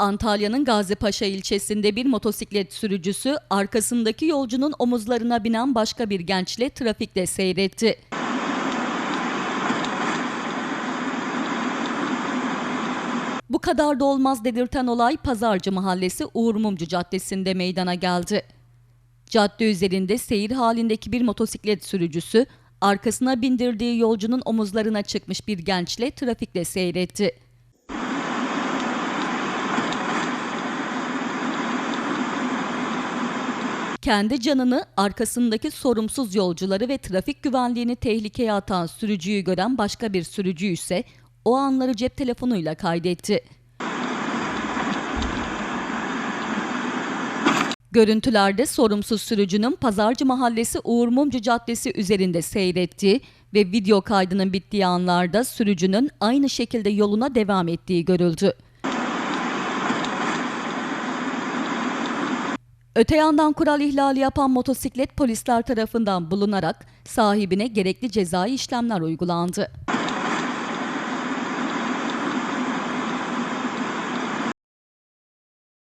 Antalya'nın Gazipaşa ilçesinde bir motosiklet sürücüsü arkasındaki yolcunun omuzlarına binen başka bir gençle trafikte seyretti. Bu kadar da olmaz dedirten olay Pazarcı Mahallesi Uğur Mumcu Caddesi'nde meydana geldi. Cadde üzerinde seyir halindeki bir motosiklet sürücüsü arkasına bindirdiği yolcunun omuzlarına çıkmış bir gençle trafikte seyretti. Kendi canını arkasındaki sorumsuz yolcuları ve trafik güvenliğini tehlikeye atan sürücüyü gören başka bir sürücü ise o anları cep telefonuyla kaydetti. Görüntülerde sorumsuz sürücünün Pazarcı Mahallesi Uğur Mumcu Caddesi üzerinde seyrettiği ve video kaydının bittiği anlarda sürücünün aynı şekilde yoluna devam ettiği görüldü. Öte yandan kural ihlali yapan motosiklet polisler tarafından bulunarak sahibine gerekli cezai işlemler uygulandı.